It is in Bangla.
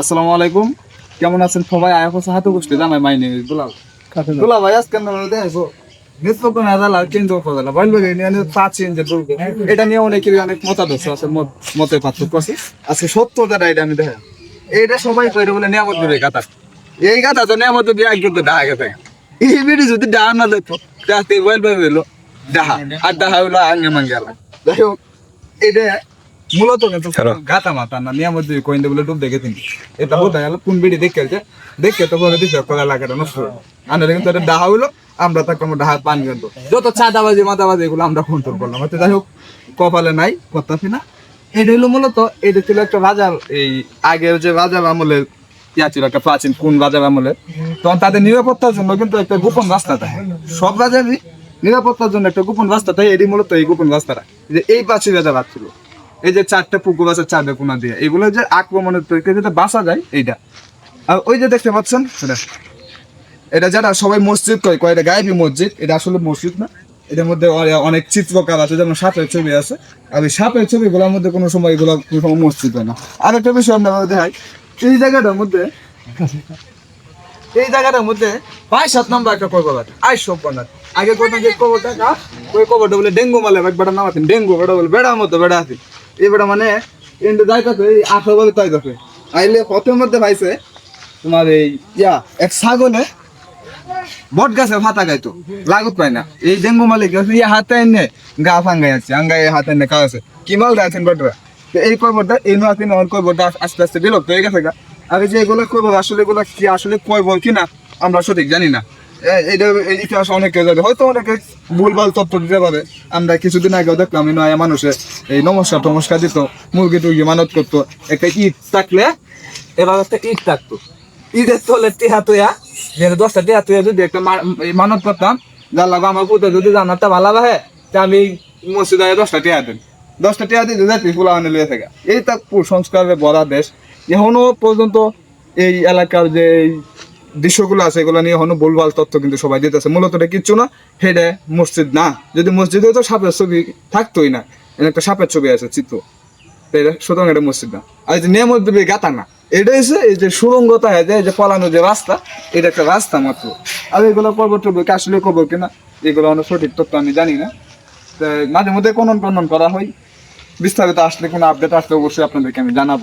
আসসালামু আলাইকুম। কেমন আছেন সবাই? আয়া কোসা হাতে বসতে জামাই মাইনে। দুলাল দুলা ভাই আজকে না দেখো করে এটা নিয়ে অনেকেরই অনেক মতাদর্শ আছে মত মতের পার্থক্য আছে। আজকে সত্যটা এটা আমি দেখা এইটা সবাই কইরে বলে নিয়ামত দেবে গাতা। এই গাতা তো নিয়ামত দিয়ে একজন তো ডাহা গেছে। এই বিড়ি যদি ডাহা না দেখো রাতে বলবে হইল ডাহা আর ডাহা হইল আঙ্গে মাঙ্গে যাই হোক এটা মূলত কিন্তু গাতা মাতা না নিয়ামত দিয়ে কইন বলে ডুব দেখে তিনি এটা বোধ হয় কোন বিড়ি দেখে দেখে তো বলে দিছে কলা লাগাটা নষ্ট আনারে কিন্তু এটা ডাহা হইল আমরা তাকে ডাহা পান কিন্তু যত চাঁদাবাজি মাদাবাজি এগুলো আমরা কন্ট্রোল করলাম। তো যাই হোক কপালে নাই করতেছি না। এটা হলো মূলত এটা ছিল একটা রাজার এই আগের যে রাজার আমলের ইয়া ছিল একটা প্রাচীন কোন রাজার আমলে। তখন তাদের নিরাপত্তার জন্য কিন্তু একটা গোপন রাস্তা থাকে। সব রাজারই নিরাপত্তার জন্য একটা গোপন রাস্তা থাকে। এটি মূলত এই গোপন রাস্তাটা। যে এই পাশে রাজা ছিল। এই যে চারটে পুকুর আছে চারটে কোনা দিয়ে, এগুলো যে আক্রমণের থেকে যেটা বাঁচা যায়, এইটা। আর ওই যে দেখতে পাচ্ছেন সেটা এটা যারা সবাই মসজিদ কয় কয় এটা গায়েবী মসজিদ, এটা আসলে মসজিদ না। এটার মধ্যে অনেক চিত্রকার আছে, যেমন সাপের ছবি আছে। আর ওই সাপের ছবিগুলোর মধ্যে কোনো সময় এগুলো কোনো মসজিদ হয় না। আর একটা বিষয় আমরা দেখাই, এই জায়গাটার মধ্যে, এই জায়গাটার মধ্যে পাঁচ, সাত নম্বর একটা কবর আছে। আই সব আগে কথা যে কবরটা না ওই কবরটা বলে ডেঙ্গু মালে এক বেটা নাম ডেঙ্গু বেটা বলে, বেড়ার মতো বেড়া আছে। এই বেটা মানে এন্ডে যাইতাছে এই আঠারো বলে তাই যাচ্ছে আইলে পথের মধ্যে পাইছে তোমার এই ইয়া, এক ছাগলে বট গাছে ভাতা গাইতো লাগুত পায় না। এই ডেঙ্গু মালিক আছে? ইয়া হাতে এনে গা ফাঙ্গাই আছে আঙ্গাই হাতে এনে কাছে কি মাল গাছেন বটরা? তো এই কবরটা এই নয় অন কবরটা আস্তে আস্তে বিলুপ্ত হয়ে গেছে গা। আগে যে এগুলো কবর আসলে এগুলো কি আসলে কবর কি না আমরা সঠিক জানি না। এটা এই ইতিহাস অনেকে জানে। হয়তো অনেকে ভুলভাল তথ্য দিতে পারে। আমরা কিছুদিন আগেও দেখলাম নয়া মানুষে এই নমস্কার টমস্কার দিত, মুরগি টুরগি মানত করতো। একটা ঈদ থাকলে এবার একটা ঈদ থাকতো। ঈদের তোলে টিহা তুয়া যে দশটা টিহা যদি একটা মানত করতাম, যার লাগো আমার পুতে যদি জানাতে ভালো লাগে, তা আমি মসজিদে দশটা টিহা দেন দশটা টিহা দিয়ে যাচ্ছি ফুলা আনে লিয়ে থেকে। এই তার কুসংস্কারের ভরা দেশ। এখনও পর্যন্ত এই এলাকার যে দৃশ্যগুলো আছে, এগুলো নিয়ে এখনও ভুলভাল তথ্য কিন্তু সবাই দিতেছে। মূলত এটা কিচ্ছু না, হেডে মসজিদ না। যদি মসজিদে তো সাপের ছবি থাকতোই না। একটা সাপের ছবি আছে চিত্র। এটা সুতরাং এটা মসজিদ না। আর যে নিয়ামত গাতা না, এটা হচ্ছে এই যে সুরঙ্গতা হয় যে পলানো যে রাস্তা, এটা একটা রাস্তা মাত্র। আর এগুলো পর্বত আসলে খবর কিনা, এগুলো অনেক সঠিক তথ্য আমি জানি না। তো মাঝে মধ্যে খনন টনন করা হয়। বিস্তারিত আসলে কোনো আপডেট আসলে অবশ্যই আপনাদেরকে আমি জানাব।